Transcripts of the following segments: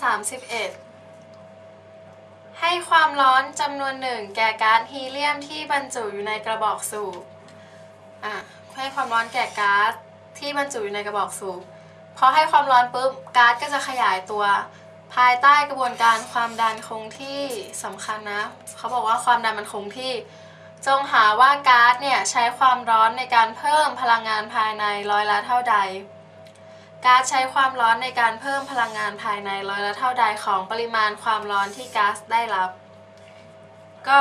31 ให้ความร้อนจำนวนหนึ่งแก่ก๊าซฮีเลียมที่บรรจุอยู่ในกระบอกสูบอะให้ความร้อนแก่ก๊าซที่บรรจุอยู่ในกระบอกสูบพอให้ความร้อนปุ๊บก๊าซก็จะขยายตัว ภายใต้กระบวนการความดันคงที่สำคัญนะ เขาบอกว่าความดันมันคงที่ จงหาว่าก๊าซเนี่ยใช้ความร้อนในการเพิ่มพลังงานภายในร้อยละเท่าใด ก๊าซใช้ความร้อนในการเพิ่มพลังงานภายในร้อยละเท่าใดของปริมาณความร้อนที่ก๊าซได้รับ ก็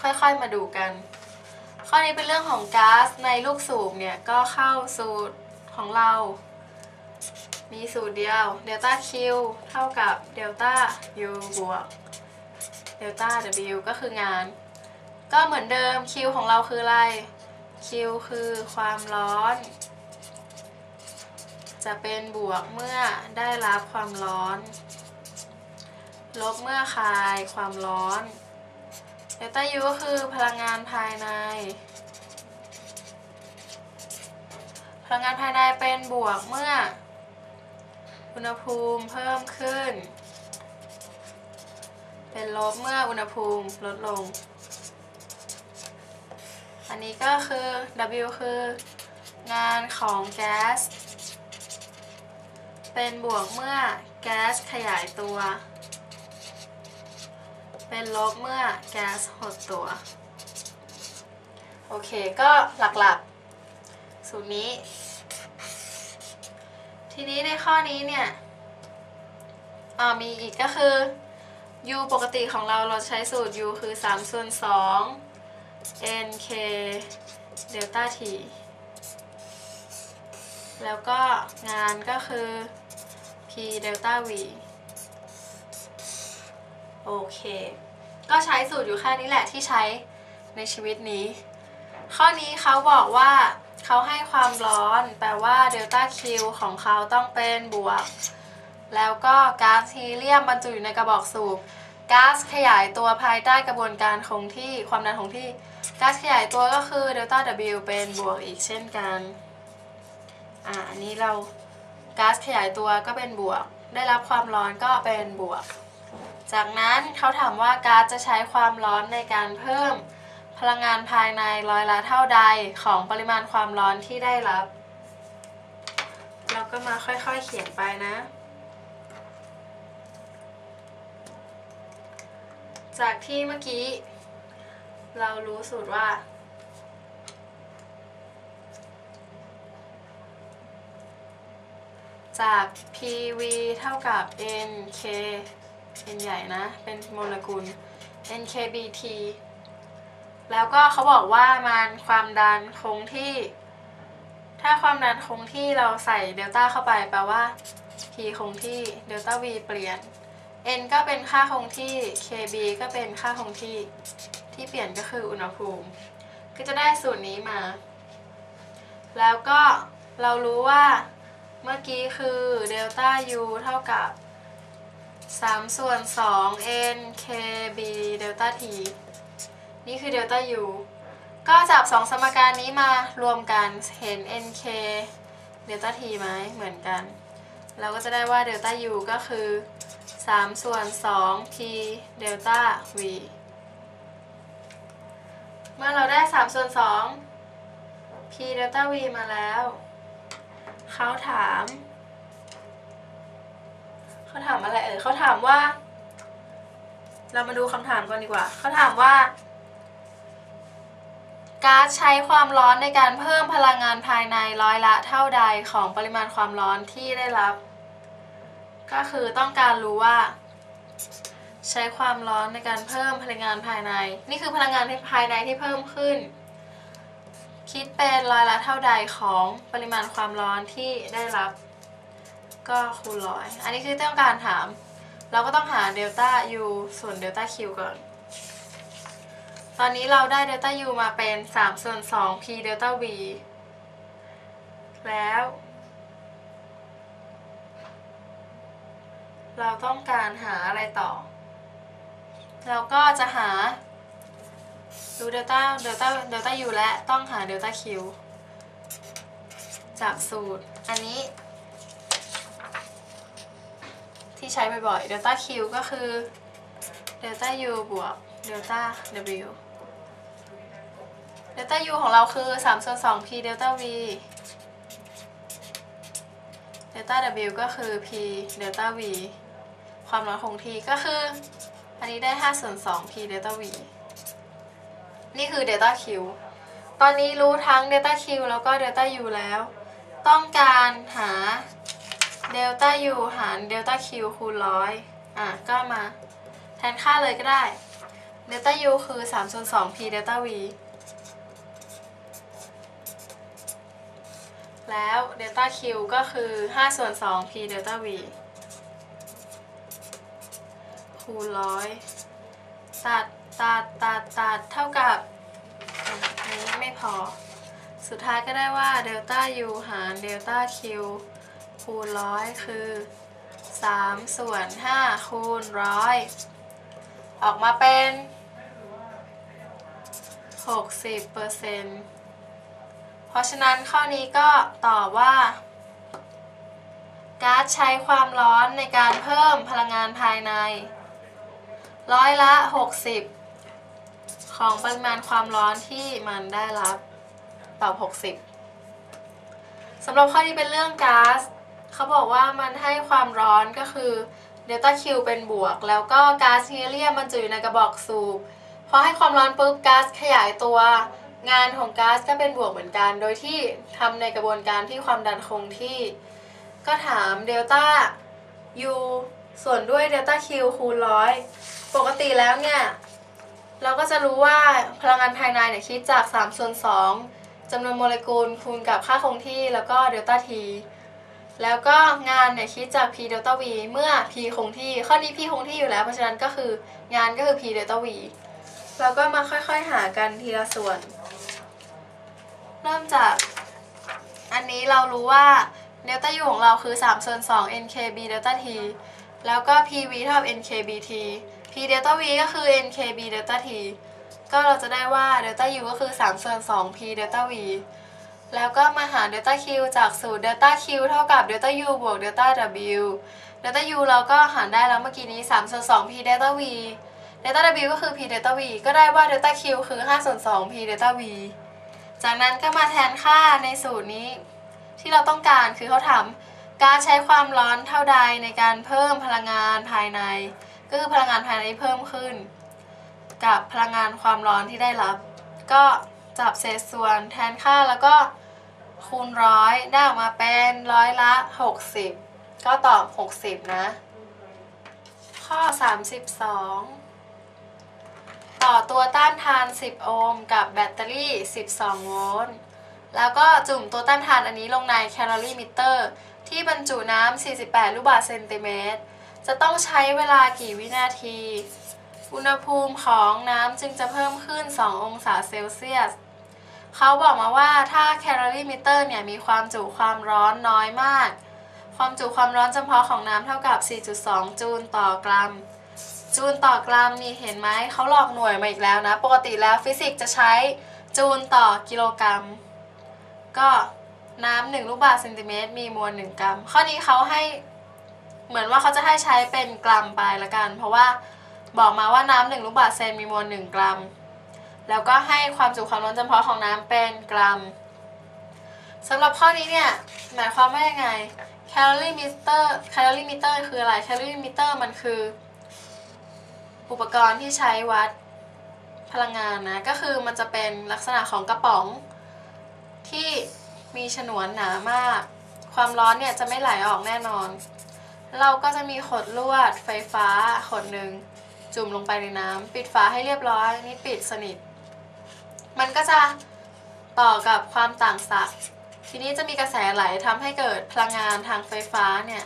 ค่อยๆมาดูกัน ข้อนี้เป็นเรื่องของก๊าซในลูกสูบเนี่ยก็เข้าสูตรของเรา มีสูตรเดียวเดลต้า Q เท่ากับเดลต้า U บวกเดลต้า W ก็คืองาน ก็เหมือนเดิม Q ของเราคืออะไร Q คือความร้อน จะเป็นบวกเมื่อได้รับความร้อน ลบเมื่อคายความร้อนเดลต้า U ก็คือพลังงานภายใน พลังงานภายในเป็นบวกเมื่อ อุณหภูมิเพิ่มขึ้น เป็นลบเมื่ออุณหภูมิลดลง อันนี้ก็คือ W คืองานของแก๊ส เป็นบวกเมื่อแก๊สขยายตัว เป็นลบเมื่อแก๊สหดตัว โอเค ก็หลักๆ สูตรนี้ ทีนี้ในข้อนี้เนี่ยมีอีกก็คือ u ปกติของเราเราใช้สูตร u คือ 3 ส่วน 2 nk เดลต้า t แล้วก็งานก็คือ p เดลต้า v โอเค ก็ใช้สูตรอยู่แค่นี้แหละที่ใช้ในชีวิตนี้ ข้อนี้เขาบอกว่าเขาให้ความร้อน แปลว่าเดลต้า Q ของเขาต้องเป็นบวก แล้วก็ก๊าซฮีเลียมบรรจุอยู่ในกระบอกสูบก๊าซขยายตัวภายใต้กระบวนการคงที่ความดันคงที่ก๊าซขยายตัวก็คือเดลต้า W เป็นบวกอีกเช่นกัน อ่าอันนี้เรา ก๊าซขยายตัวก็เป็นบวก ได้รับความร้อนก็เป็นบวก จากนั้นเขาถามว่าก๊าซจะใช้ความร้อนในการเพิ่ม พลังงานภายในร้อยละเท่าใดของปริมาณความร้อนที่ได้รับ เราก็มาค่อยๆเขียนไปนะ จากที่เมื่อกี้ เรารู้สูตรว่า จาก PV เท่ากับ NK N ใหญ่นะ เป็นโมเลกุล NKBT แล้วก็เขาบอกว่ามันความดันคงที่ ถ้าความดันคงที่เราใส่เดลต้าเข้าไปแปลว่า P คงที่เดลต้า V เปลี่ยน N ก็เป็นค่าคงที่ KB ก็เป็นค่าคงที่ที่เปลี่ยนก็คืออุณหภูมิ ก็จะได้สูตรนี้มา แล้วก็เรารู้ว่า เมื่อกี้คือเดลต้า U เท่ากับ 3 ส่วน 2 n k b เดลต้า t นี่คือเดลต้า u ก็จับ 2 สมการนี้มารวมกันเห็น n k เดลต้า t ไหมเหมือนกัน เราก็จะได้ว่าเดลต้า u ก็คือ 3 ส่วน 2 p เดลต้า v เมื่อเราได้ 3 ส่วน 2 p เดลต้า v มาแล้ว เขาถาม เขาถามอะไรเอ่ยเขาถามว่า เรามาดูคำถามก่อนดีกว่า เขาถามว่า ก๊าซใช้ความร้อนในการเพิ่มพลังงานภายในร้อยละเท่าใดของปริมาณความร้อนที่ได้รับ ก็คือต้องการรู้ว่า ใช้ความร้อนในการเพิ่มพลังงานภายใน นี่คือพลังงานภายในที่เพิ่มขึ้น คิดเป็นร้อยละเท่าใดของปริมาณความร้อนที่ได้รับ ก็คูณร้อย อันนี้คือต้องการถาม เราก็ต้องหาเดลต้า U ส่วนเดลต้า Q ก่อน ตอนนี้เราได้เดลต้า U มาเป็น 3 ส่วน 2 P เดลต้า V แล้ว เราต้องการหาอะไรต่อ เราก็จะหา ดูเดลต้าเดลต้าเดลต้า U และต้องหาเดลต้า Q จากสูตร อันนี้ ที่ใช้บ่อยๆเดลต้า Q ก็คือเดลต้า U บวกเดลต้า W เดลต้า U ของเราคือ 3 ส่วน 2 P เดลต้า V เดลต้า W ก็คือ P เดลต้า V ความร้อนคงที่ก็คือ อันนี้ได้ 5 ส่วน 2 P เดลต้า V นี่คือเดลต้า Q ตอนนี้รู้ทั้งเดลต้า Q แล้วก็เดลต้า U แล้ว ต้องการหาเดลต้า U หารเดลต้า Q คูณร้อยอะ ก็มาแทนค่าเลยก็ได้เดลต้า U คือ3ส่วน2 P เดลต้า V แล้วเดลต้า Q ก็คือ5ส่วน2 P เดลต้า V คูณร้อยตัด ตัดตัดตัดเท่ากับอันนี้ไม่พอ สุดท้ายก็ได้ว่าเดลต้า U หารเดลต้า Q คูณร้อยคือ 3 ส่วน 5 คูณร้อยออกมาเป็น 60เปอร์เซ็นต์เพราะฉะนั้นข้อนี้ก็ตอบว่าก๊าซใช้ความร้อนในการเพิ่มพลังงานภายใน ร้อยละ 60 ของปริมาณความร้อนที่มันได้รับตอ60สำหรับข้อที่เป็นเรื่องก๊าซเขาบอกว่ามันให้ความร้อนก็คือเดลต้าคิวเป็นบวก แล้วก็ก๊าซฮีเลียมมันจะอยู่ในกระบอกสูบพอให้ความร้อนปุ๊บก๊าซขยายตัว งานของก๊าซก็เป็นบวกเหมือนกัน โดยที่ทำในกระบวนการที่ความดันคงที่ ก็ถามเดลต้า U ส่วนด้วยเดลต้า Q คูณร้อยปกติแล้วเนี่ย เราก็จะรู้ว่าพลังงานภายในเนี่ยคิดจาก3ส่วน2จำนวนโมเลกุลคูณกับค่าคงที่แล้วก็เดลต้า T แล้วก็งานเนี่ยคิดจาก P เดลต้า V เมื่อ P คงที่ ข้อนี้ P คงที่อยู่แล้ว เพราะฉะนั้นก็คืองานก็คือ P เดลต้า V เราก็มาค่อยๆหากันทีละส่วน เริ่มจาก อันนี้เรารู้ว่าเดลต้า U ของเราคือ3ส่วน2 NKB เดลต้า T แล้วก็ PV เท่ากับ NKBT P เดลต้า V ก็คือ NKB เดลต้า T ก็เราจะได้ว่าเดลต้า U ก็คือ 3 ส่วน 2 P เดลต้า V แล้วก็มาหาเดลต้า Q จากสูตรเดลต้า Q เท่ากับเดลต้า U บวกเดลต้า W เดลต้า U เราก็หารได้แล้วเมื่อกี้นี้ 3 ส่วน 2 P เดลต้า V เดลต้า W ก็คือ P เดลต้า V ก็ได้ว่าเดลต้า Q คือ 5 ส่วน 2 P เดลต้า V จากนั้นก็มาแทนค่าในสูตรนี้ ที่เราต้องการคือเขาถามการใช้ความร้อนเท่าใดในการเพิ่มพลังงานภายใน ก็คือพลังงานภายในที่เพิ่มขึ้น กับพลังงานความร้อนที่ได้รับ ก็จับเศษส่วนแทนค่าแล้วก็คูณร้อยได้ออกมาเป็นร้อยละ 60 ก็ตอบ 60 นะ ข้อ 32 ต่อตัวต้านทาน 10 โอห์มกับแบตเตอรี่ 12 โวลต์แล้วก็จุ่มตัวต้านทานอันนี้ลงในแคลอรี่มิเตอร์ ที่บรรจุน้ำ 48 ลูกบาศก์เซนติเมตร จะต้องใช้เวลากี่วินาที อุณหภูมิของน้ำจึงจะเพิ่มขึ้น 2 องศาเซลเซียส เขาบอกมาว่าถ้าแคลอรี่มิเตอร์เนี่ยมีความจุความร้อนน้อยมาก ความจุความร้อนจำเพาะของน้ำเท่ากับ 4.2 จูลต่อกรัม จูลต่อกรัมนี่เห็นไหมเขาหลอกหน่วยมาอีกแล้วนะ ปกติแล้วฟิสิกส์จะใช้จูลต่อกิโลกรัม ก็น้ำหนึ่งลูกบาศก์เซนติเมตรมีมวลหนึ่งกรัม ข้อนี้เขาให้ เหมือนว่าเขาจะให้ใช้เป็นกรัมไปละกัน เพราะว่าบอกมาว่าน้ำหนึ่งลูกบาศก์เซนมีมวลหนึ่งกรัม แล้วก็ให้ความจุความร้อนจำเพาะของน้ำเป็นกรัมสำหรับข้อนี้เนี่ยหมายความว่ายังไงแคลอรี่มิเตอร์แคลอรี่มิเตอร์คืออะไรแคลอรี่มิเตอร์มันคือ อุปกรณ์ที่ใช้วัดพลังงานนะก็คือมันจะเป็นลักษณะของกระป๋อง ที่มีฉนวนหนามาก ความร้อนเนี่ยจะไม่ไหลออกแน่นอน เราก็จะมีขดลวดไฟฟ้าขดหนึ่งจุ่มลงไปในน้ำปิดฝาให้เรียบร้อยนี่ปิดสนิท มันก็จะต่อกับความต่างศักย์ทีนี้จะมีกระแสไหลทำให้เกิดพลังงานทางไฟฟ้าเนี่ย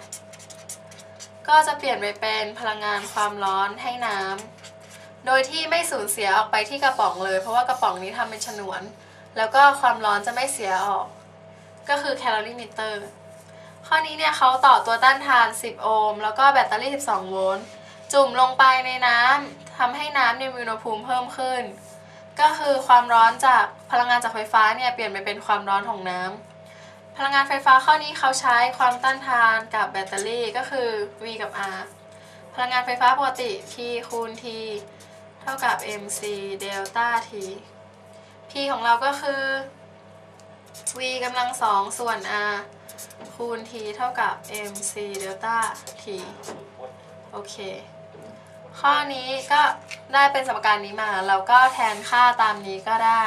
ก็จะเปลี่ยนไปเป็นพลังงานความร้อนให้น้ำโดยที่ไม่สูญเสียออกไปที่กระป๋องเลย เพราะว่ากระป๋องนี้ทำเป็นฉนวน แล้วก็ความร้อนจะไม่เสียออก ก็คือแคลอรี่มิเตอร์ ข้อนี้เนี่ยเขาต่อตัวต้านทาน 10 โอห์มแล้วก็แบตเตอรี่ 12 โวลต์ จุ่มลงไปในน้ำทำให้น้ำเนี่ยมีอุณหภูมิเพิ่มขึ้น ก็คือความร้อนจากพลังงานจากไฟฟ้าเนี่ยเปลี่ยนไปเป็นความร้อนของน้ำพพลังงานไฟฟ้าข้อนี้เขาใช้ความต้านทานกับแบตเตอรี่ก็คือ V กับ R พลังงานไฟฟ้าปกติ P คูณ T เท่ากับ mc เดลต้า T P ของเราก็คือ V กำลังสองส่วน R คูณ T เท่ากับ mc เดลต้า T โอเค ข้อนี้ก็ได้เป็นสมการนี้มา เราก็แทนค่าตามนี้ก็ได้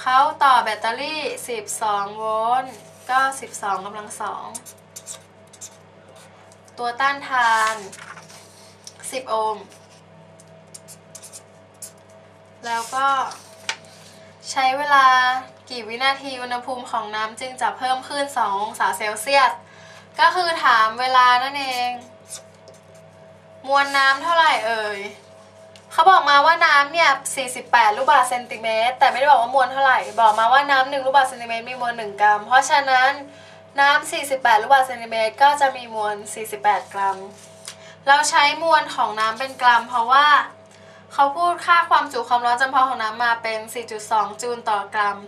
เขาต่อแบตเตอรี่ 12 โวลต์ก็ 12กำลังสอง ตัวต้านทาน 10 โอห์ม แล้วก็ใช้เวลา กี่วินาทีอุณหภูมิของน้ำจึงจะเพิ่มขึ้น 2 องศาเซลเซียส ก็คือถามเวลานั่นเอง มวลน้ำเท่าไหร่เอ่ยเขาบอกมาว่าน้ำเนี่ย 48 ลูกบาศก์เซนติเมตร แต่ไม่ได้บอกว่ามวลเท่าไหร่ บอกมาว่าน้ำ1ลูกบาศก์เซนติเมตรมีมวล 1 กรัม เพราะฉะนั้นน้ำ 48 ลูกบาศก์เซนติเมตร ก็จะมีมวล 48 กรัม เราใช้มวลของน้ำเป็นกรัม เพราะว่าเขาพูดค่าความจุความร้อนจำเพาะของน้ำมาเป็น 4.2 จูลต่อกรัม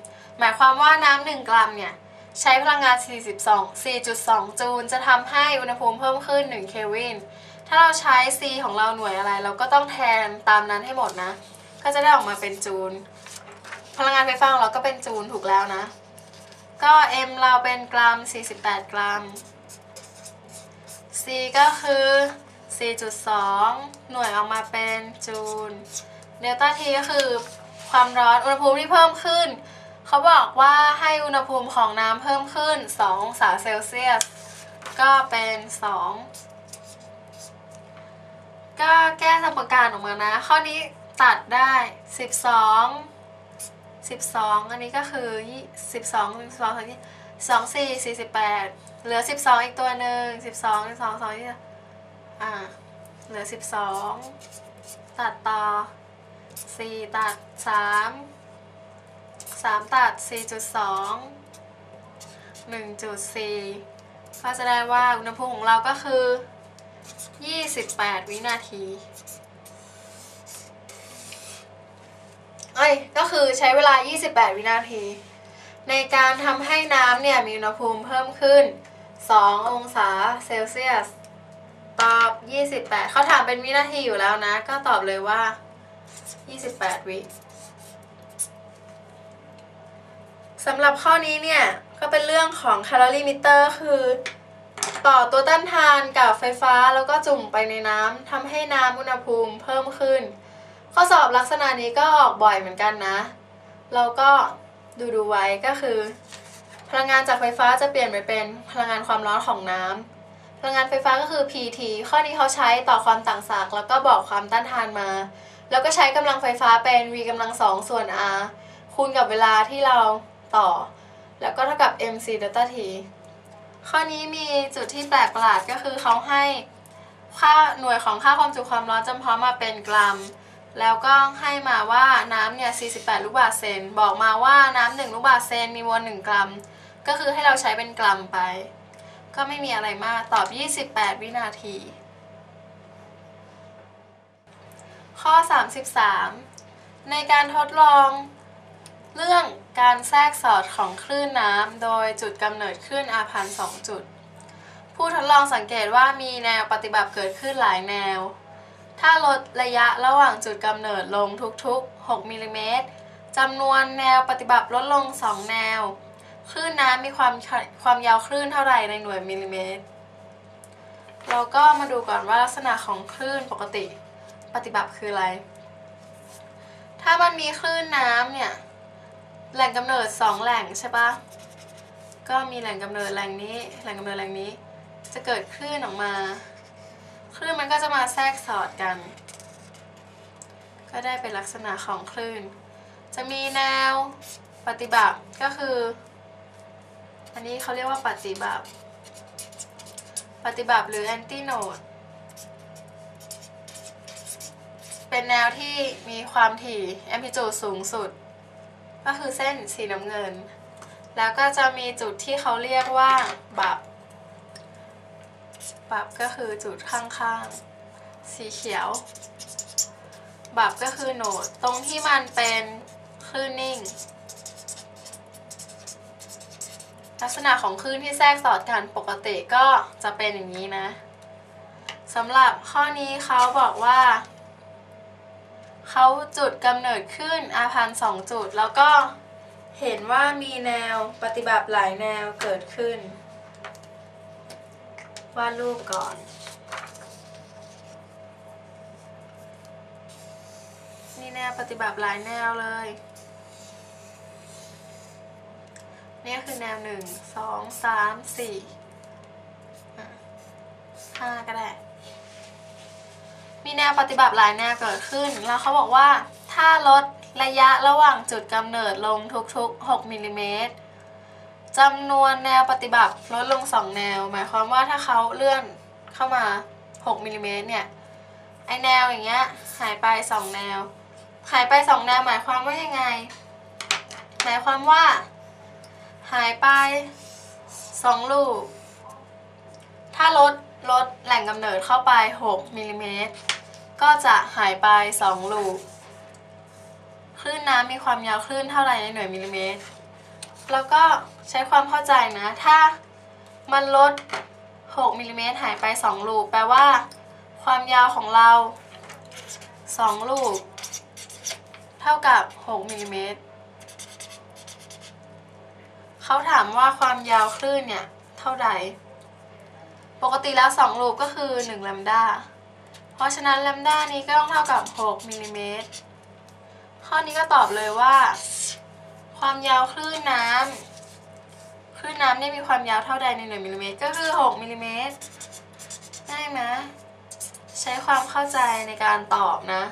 หมายความว่าน้ำ1กรัมเนี่ยใช้พลังงาน 42 4.2 จูล จะทำให้อุณหภูมิเพิ่มขึ้น 1 เคลวิน ถ้าเราใช้ C ของเราหน่วยอะไร เราก็ต้องแทนตามนั้นให้หมดนะ ก็จะได้ออกมาเป็นจูล พลังงานไฟฟ้าของเราก็เป็นจูลถูกแล้วนะ ก็ M เราเป็นกรัม 48 กรัม C ก็คือ 4.2 หน่วยออกมาเป็นจูล เดลต้า T ก็คือความร้อนอุณหภูมิที่เพิ่มขึ้น เขาบอกว่าให้อุณหภูมิของน้ำเพิ่มขึ้น 2 องศาเซลเซียส ก็เป็น 2 ก็แก้สมการออกมานะ ข้อนี้ตัดได้ 12 12 อันนี้ก็คือ 12 12ที่2 4 48 เหลือ 12 อีกตัวหนึ่ง12 12 2ที่อ่าเหลือ 12 ตัดต่อ 4 ตัด 3 3 ตัด 4.2 1.4 ก็จะได้ว่าอุณหภูมิของเราก็คือ 28 วินาที เอ้ย ก็คือใช้เวลา 28 วินาที ในการทำให้น้ำเนี่ยมีอุณหภูมิเพิ่มขึ้น 2 องศาเซลเซียส ตอบ 28 เขาถามเป็นวินาทีอยู่แล้วนะ ก็ตอบเลยว่า 28 วิ สำหรับข้อนี้เนี่ย ก็เป็นเรื่องของแคลอรี่มิเตอร์คือ ต่อตัวต้านทานกับไฟฟ้าแล้วก็จุ่มไปในน้ำทำให้น้ำอุณหภูมิเพิ่มขึ้น ข้อสอบลักษณะนี้ก็ออกบ่อยเหมือนกันนะ เราก็ดูดูไว้ก็คือ พลังงานจากไฟฟ้าจะเปลี่ยนไปเป็นพลังงานความร้อนของน้ำพลังงานไฟฟ้าก็คือ PT ข้อนี้เขาใช้ต่อความต่างศักย์แล้วก็บอกความต้านทานมา แล้วก็ใช้กำลังไฟฟ้าเป็น V กำลังสองส่วน R คูณกับเวลาที่เรา ต่อ แล้วก็เท่ากับ mc delta t ข้อนี้มีจุดที่แปลกประหลาดก็คือเขาให้ค่าหน่วยของค่าความจุความร้อนจำเพาะมาเป็นกรัม แล้วก็ให้มาว่าน้ำเนี่ย 48 ลูกบาศก์เซน บอกมาว่าน้ำ1ลูกบาศก์เซนมีมวล1กรัม ก็คือให้เราใช้เป็นกรัมไป ก็ไม่มีอะไรมาก ตอบ 28 วินาที ข้อ 33 ในการทดลองเรื่อง การแทรกสอดของคลื่นน้ำโดยจุดกำเนิดคลื่นอาพันสองจุด ผู้ทดลองสังเกตว่ามีแนวปฏิบัติเกิดขึ้นหลายแนว ถ้าลดระยะระหว่างจุดกำเนิดลงทุกๆ 6มิลลิเมตรจำนวนแนวปฏิบัติลดลง 2 แนว คลื่นน้ำมีความความยาวคลื่นเท่าไหร่ในหน่วยมิลลิเมตร เราก็มาดูก่อนว่าลักษณะของคลื่นปกติ ปฏิบัติคืออะไร ถ้ามันมีคลื่นน้ำเนี่ย แหล่งกำเนิดสองแหล่งใช่ปะก็มีแหล่งกำเนิดแหล่งนี้ แหล่งกำเนิดแหล่งนี้ จะเกิดคลื่นออกมา คลื่นมันก็จะมาแทรกสอดกัน ก็ได้เป็นลักษณะของคลื่น จะมีแนวปฏิบัติก็คือ อันนี้เขาเรียกว่าปฏิบัติปฏิบัติหรือแอนติโนดเป็นแนวที่มีความถี่แอมพลิจูดสูงสุด ก็คือเส้นสีน้ำเงิน แล้วก็จะมีจุดที่เขาเรียกว่าบับ บับก็คือจุดข้างๆ สีเขียว บับก็คือโหนดตรงที่มันเป็นคลื่นนิ่ง ลักษณะของคลื่นที่แทรกสอดกันปกติก็จะเป็นอย่างนี้นะสำหรับข้อนี้เขาบอกว่า เขาจุดกำเนิดขึ้นอาพันสองจุด แล้วก็เห็นว่ามีแนวปฏิบัติหลายแนวเกิดขึ้นวาดรูปก่อน มีแนวปฏิบัติหลายแนวเลย นี่คือแนวหนึ่งสองสามสี่ห้าก็ได้ มีแนวปฏิบัติหลายแนวเกิดขึ้น แล้วเขาบอกว่าถ้าลดระยะระหว่างจุดกำเนิดลงทุกๆ 6มิลลิเมตรจำนวนแนวปฏิบัติลดลง 2 แนว หมายความว่าถ้าเขาเลื่อนเข้ามา 6มิลลิเมตรเนี่ยไอแนวอย่างเงี้ยหายไป 2 แนว หายไป 2 แนวหมายความว่ายังไง หมายความว่า หายไป 2 ลูก ถ้าลดลดแหล่งกำเนิดเข้าไป 6มิลลิเมตร ก็จะหายไป 2 ลูกคลื่นน้ำมีความยาวคลื่นเท่าไหร่ในหน่วยมิลลิเมตร แล้วก็ใช้ความเข้าใจนะ ถ้ามันลด 6มิลลิเมตรหายไป 2 ลูกแปลว่า ความยาวของเรา 2 ลูกเท่ากับ 6มิลลิเมตรเขาถามว่าความยาวคลื่นเนี่ย เท่าใดปกติแล้ว 2 ลูกก็คือ 1 ลัมดา เพราะฉะนั้นลัมดานี้ก็ต้องเท่ากับ 6มิลลิเมตร ข้อนี้ก็ตอบเลยว่า ความยาวคลื่นน้ำคลื่นน้ำนี่มีความยาวเท่าใดในหน่วยมิลลิเมตร ก็คือ 6มิลลิเมตร ได้ไหมใช้ความเข้าใจในการตอบนะ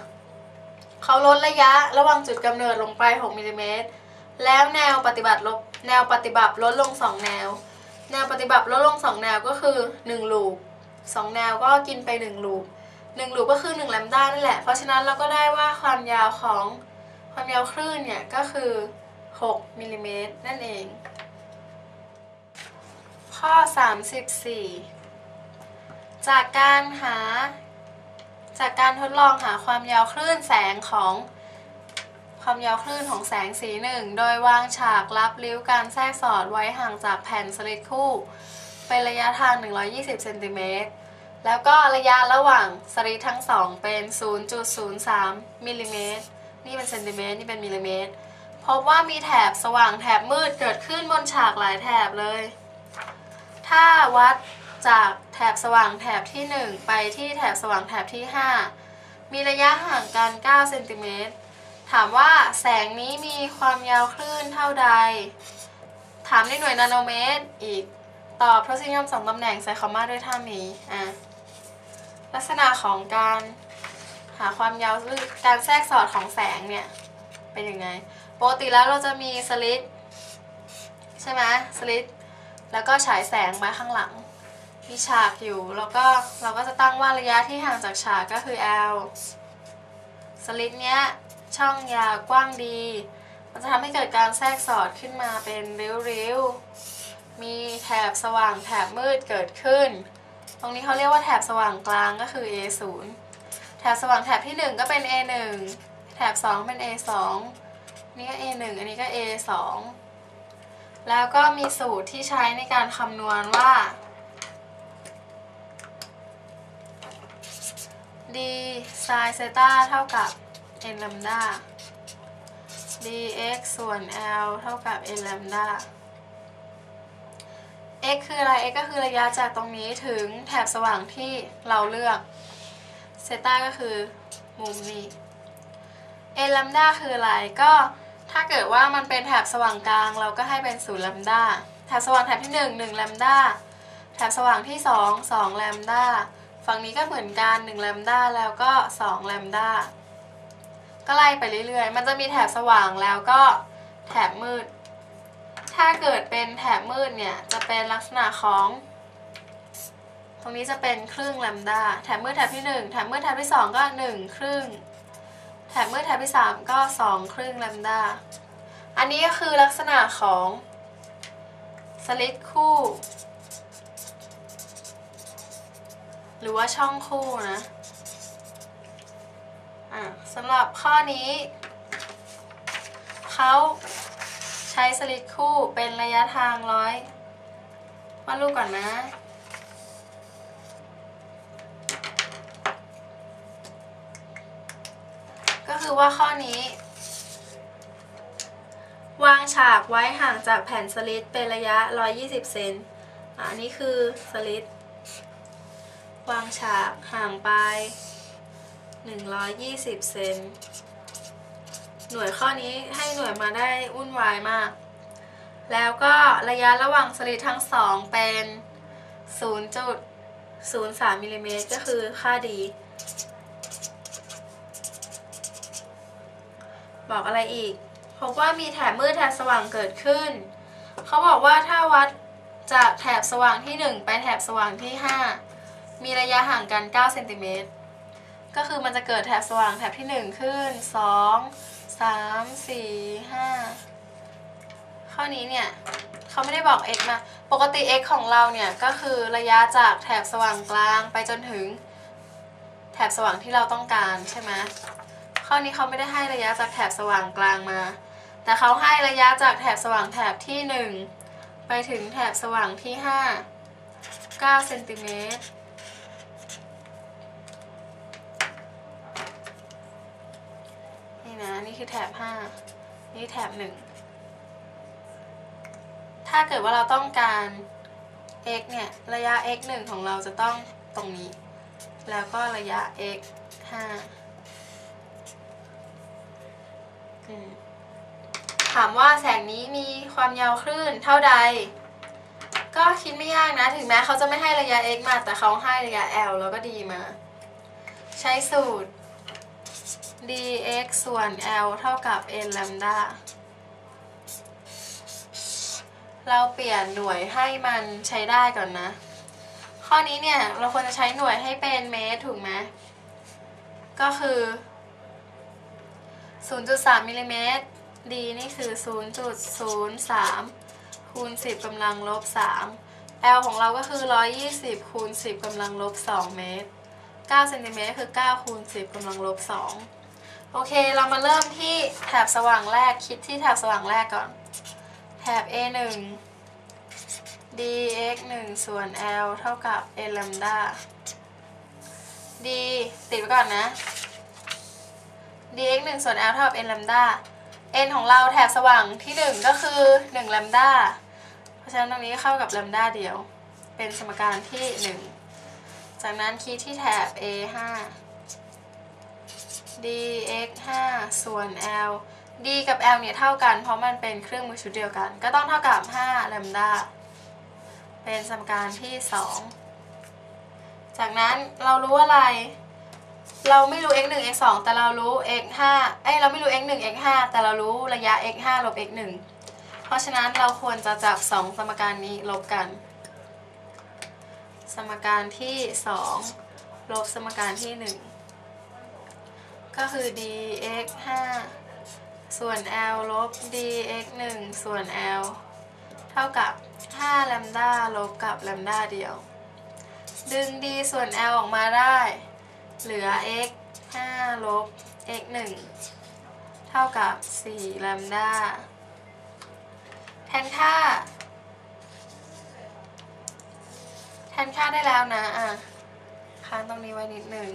เขาลดระยะระหว่างจุดกำเนิดลงไป 6มิลลิเมตร แล้วแนวปฏิบัติลบแนวปฏิบัติลดลง 2 แนว แนวปฏิบัติลดลง 2 แนวก็คือ 1 ลูป 2 แนวก็กินไป 1 ลูป 1ลูปก็คือ1แลมด้านั่นแหละ เพราะฉะนั้นเราก็ได้ว่าความยาวของความยาวคลื่นเนี่ยก็คือ6มิลลิเมตรนั่นเอง ข้อ 34 จากการหา จากการทดลองหาความยาวคลื่นแสงของความยาวคลื่นของแสงสีหนึ่งโดยวางฉากรับริ้วการแทรกสอดไว้ห่างจากแผ่นสลิดคู่ เป็นระยะทาง 120 เซนติเมตร แล้วก็ระยะระหว่างสลิดทั้งสองเป็น 0.03มิลลิเมตรนี่เป็นเซนติเมตรนี่เป็นมิลลิเมตรพบว่ามีแถบสว่างแถบมืดเกิดขึ้นบนฉากหลายแถบเลย ถ้าวัดจากแถบสว่างแถบที่ 1 ไปที่แถบสว่างแถบที่ 5 มีระยะห่างกัน 9 เซนติเมตร ถามว่าแสงนี้มีความยาวคลื่นเท่าใด ถามในหน่วยนาโนเมตรอีก ตอบทศนิยมสองตำแหน่งใส่คำว่าด้วยท่านี้ อะ ลักษณะของการหาความยาวหรือการแทรกสอดของแสงเนี่ย เป็นยังไงปกติแล้วเราจะมีสลิดใช่ไหมสลิดแล้วก็ฉายแสงมาข้างหลัง มีฉากอยู่แล้วก็เราก็จะตั้งว่าระยะที่ห่างจากฉากก็คือ L สลิดเนี้ยช่องยาวกว้างดี มันจะทำให้เกิดการแทรกสอดขึ้นมาเป็นริ้วๆ มีแถบสว่างแถบมืดเกิดขึ้น ตรงนี้เขาเรียกว่าแถบสว่างกลางก็คือ A0 แถบสว่างแถบที่ 1 ก็เป็น A1 แถบ 2 เป็น A2 นี่ก็ A1 อันนี้ก็ A2 แล้วก็มีสูตรที่ใช้ในการคำนวณว่า d sin เซตาเท่ากับ n ลัมดา dx ส่วน l เท่ากับ n ลัมดา x คืออะไร x ก็คือระยะจากตรงนี้ถึงแถบสว่างที่เราเลือกเซต้าก็คือมุมนี้ n ลัมดาคืออะไรก็ถ้าเกิดว่ามันเป็นแถบสว่างกลาง เราก็ให้เป็น0ลัมดาแถบสว่างแถบที่1 1ลัมดาแถบสว่างที่ 2 2ลัมดาฝั่งนี้ก็เหมือนกัน1ลัมดาแล้วก็2ลัมดาก็ไล่ไปเรื่อยๆ มันจะมีแถบสว่างแล้วก็แถบมืด ถ้าเกิดเป็นแถบมืดเนี่ย จะเป็นลักษณะของ ตรงนี้จะเป็นครึ่งลัมดาแถบมืดแถบที่ 1 แถบมืดแถบที่ 2 ก็ 1 ครึ่ง แถบมืดแถบที่ 3 ก็ 2 ครึ่งลัมดาอันนี้ก็คือลักษณะของสลิดคู่ หรือว่าช่องคู่นะอะสำหรับข้อนี้ เขา ใช้สลิดคู่เป็นระยะทางร้อยาดรูปก่อนนะ ก็คือว่าข้อนี้ วางฉากไว้ห่างจากแผ่นสลิดเป็นระยะ 120 เซนอะอันนี้คือสลิดวางฉากห่างไป 120 เซน หน่วยข้อนี้ให้หน่วยมาได้วุ่นวายมาก แล้วก็ระยะระหว่างสลิดทั้งสองเป็น0.03มิลลิเมตรก็คือค่าดี บอกอะไรอีก พบว่ามีแถบมืดแถบสว่างเกิดขึ้น เขาบอกว่าถ้าวัดจากแถบสว่างที่ 1 ไปแถบสว่างที่ 5 มีระยะห่างกัน 9 เซนติเมตร ก็คือมันจะเกิดแถบสว่างแถบที่ 1 ขึ้น 2 3 4 5ข้อนี้เนี่ยเขาไม่ได้บอก x มา ปกติ x ของเราเนี่ยก็คือระยะจากแถบสว่างกลางไปจนถึงแถบสว่างที่เราต้องการใช่ไหมข้อนี้เขาไม่ได้ให้ระยะจากแถบสว่างกลางมา แต่เขาให้ระยะจากแถบสว่างแถบที่ 1 ไปถึงแถบสว่างที่ 5 9เซนติเมตร นี่นะ นี่คือแถบ5นี่แถบ1ถ้าเกิดว่าเราต้องการ x เนี่ย ระยะ x 1 ของเราจะต้องตรงนี้ แล้วก็ระยะ x 5ถามว่าแสงนี้มีความยาวคลื่นเท่าใด ก็คิดไม่ยากนะ ถึงแม้เขาจะไม่ให้ระยะ x มา แต่เขาให้ระยะ l แล้วก็ดีมา ใช้สูตร dx ส่วน l เท่ากับ n lambda เราเปลี่ยนหน่วยให้มันใช้ได้ก่อนนะ ข้อนี้เนี่ยเราควรจะใช้หน่วยให้เป็นเมตรถูกไหม ก็คือ 0.3มิลลิเมตร d นี่คือ 0.03 คูณ 10กำลังลบ 3 l ของเราก็คือ 120 คูณ 10กำลังลบ 2 เมตร9เซนติเมตรคือ 9 คูณ 10กำลังลบ 2 โอเคเรามาเริ่มที่แถบสว่างแรกคิดที่แถบสว่างแรกก่อน แถบ a 1 dx 1ส่วน l เท่ากับ n lambda d ติดไว้ก่อนนะ dx 1ส่วน l เท่ากับ n lambda n ของเราแถบสว่างที่ 1 ก็คือ1 lambda เพราะฉะนั้นตรงนี้เข้ากับ lambda เดียว เป็นสมการที่ 1 จากนั้นคิดที่แถบ a 5 dx 5 ส่วน l d กับ l เนี่ยเท่ากัน เพราะมันเป็นเครื่องมือชุดเดียวกัน ก็ต้องเท่ากับ5 lambda เป็นสมการที่ 2 จากนั้นเรารู้อะไร เราไม่รู้ x 1 x 2แต่เรารู้ x 5เอ้ยเราไม่รู้ x 1 x 5แต่เรารู้ระยะ x 5ลบ x 1เพราะฉะนั้นเราควรจะจับ 2 สมการนี้ลบกัน สมการที่ 2 ลบสมการที่ 1 ก็คือ dx 5ส่วน l ลบ dx 1ส่วน l เท่ากับ5 lambda ลบกับ lambda เดียว ดึง d ส่วน l ออกมาได้ เหลือ x 5ลบ x 1เท่ากับ4 lambda แทนค่า แทนค่าได้แล้วนะ อะค้างตรงนี้ไว้นิดหนึ่ง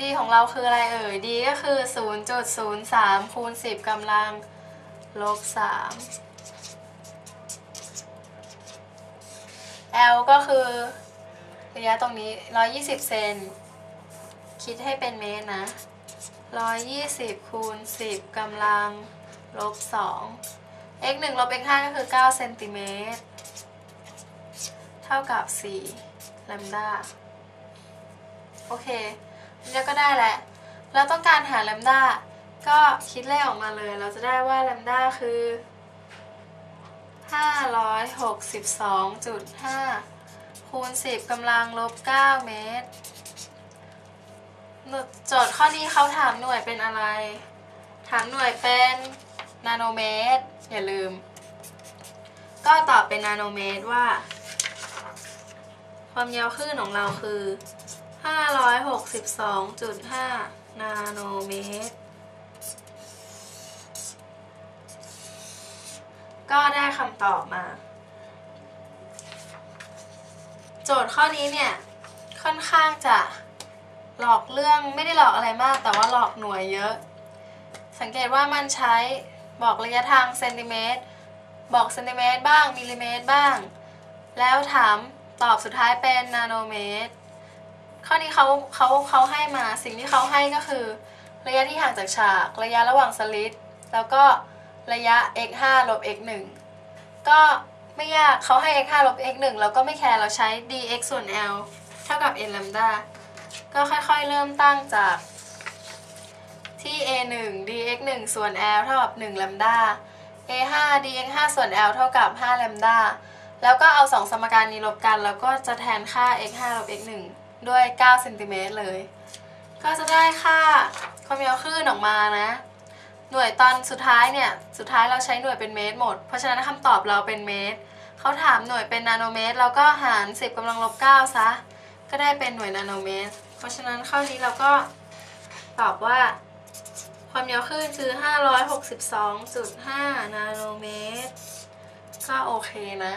d ของเราคืออะไรเอ่ย d ก็คือ 0.03 คูณ 10กำลังลบ 3 L ก็คือระยะตรงนี้ 120 เซน คิดให้เป็นเมตรนะ 120 คูณ 10กำลังลบ 2 x 1ลบ x 5ก็คือ 9 เซนติเมตร เท่ากับ 4 ลัมดา โอเค นี่ก็ได้แหละเราต้องการหาลัมด้าก็คิดเลขออกมาเลย เราจะได้ว่าลัมด้าคือ562.5คูณ10กำลังลบ9เมตรโจทย์ข้อนี้เขาถามหน่วยเป็นอะไร ถามหน่วยเป็นนาโนเมตร อย่าลืม ก็ตอบเป็นนาโนเมตรว่า ความยาวคลื่นของเราคือ 562.5 นาโนเมตร ก็ได้คำตอบมา โจทย์ข้อนี้เนี่ย ค่อนข้างจะหลอกเรื่องไม่ได้หลอกอะไรมาก แต่ว่าหลอกหน่วยเยอะ สังเกตว่ามันใช้บอกระยะทางเซนติเมตร บอกเซนติเมตรบ้างมิลลิเมตรบ้าง แล้วถามตอบสุดท้ายเป็นนาโนเมตร ข้อนี้เขาเขาเขาให้มาสิ่งที่เขาให้ก็คือ ระยะที่ห่างจากฉากระยะระหว่างสลิดแล้วก็ระยะ x 5ลบ x 1ก็ไม่ยากเขาให้ x 5ลบ x 1เราก็ไม่แคร์เราใช้ dx ส่วน l เท่ากับ n lambda ก็ค่อยๆ เริ่มตั้งจากที่ a 1 dx 1ส่วน l เท่ากับ1 lambda a 5 dx 5ส่วน l เท่ากับ5 lambda แล้วก็เอา 2 สมการนี้ลบกัน แล้วก็จะแทนค่า x 5ลบ x 1 ด้วย9เซนติเมตรเลย ก็จะได้ค่าความยาวคลื่นออกมานะ หน่วยตอนสุดท้ายเนี่ย สุดท้ายเราใช้หน่วยเป็นเมตรหมด เพราะฉะนั้นคำตอบเราเป็นเมตร เขาถามหน่วยเป็นนาโนเมตร เราก็หาร 10กำลังลบ9ซะ ก็ได้เป็นหน่วยนาโนเมตร เพราะฉะนั้นข้อนี้เราก็ตอบว่า ความยาวคลื่นคือ 562.5 นาโนเมตร ก็โอเคนะ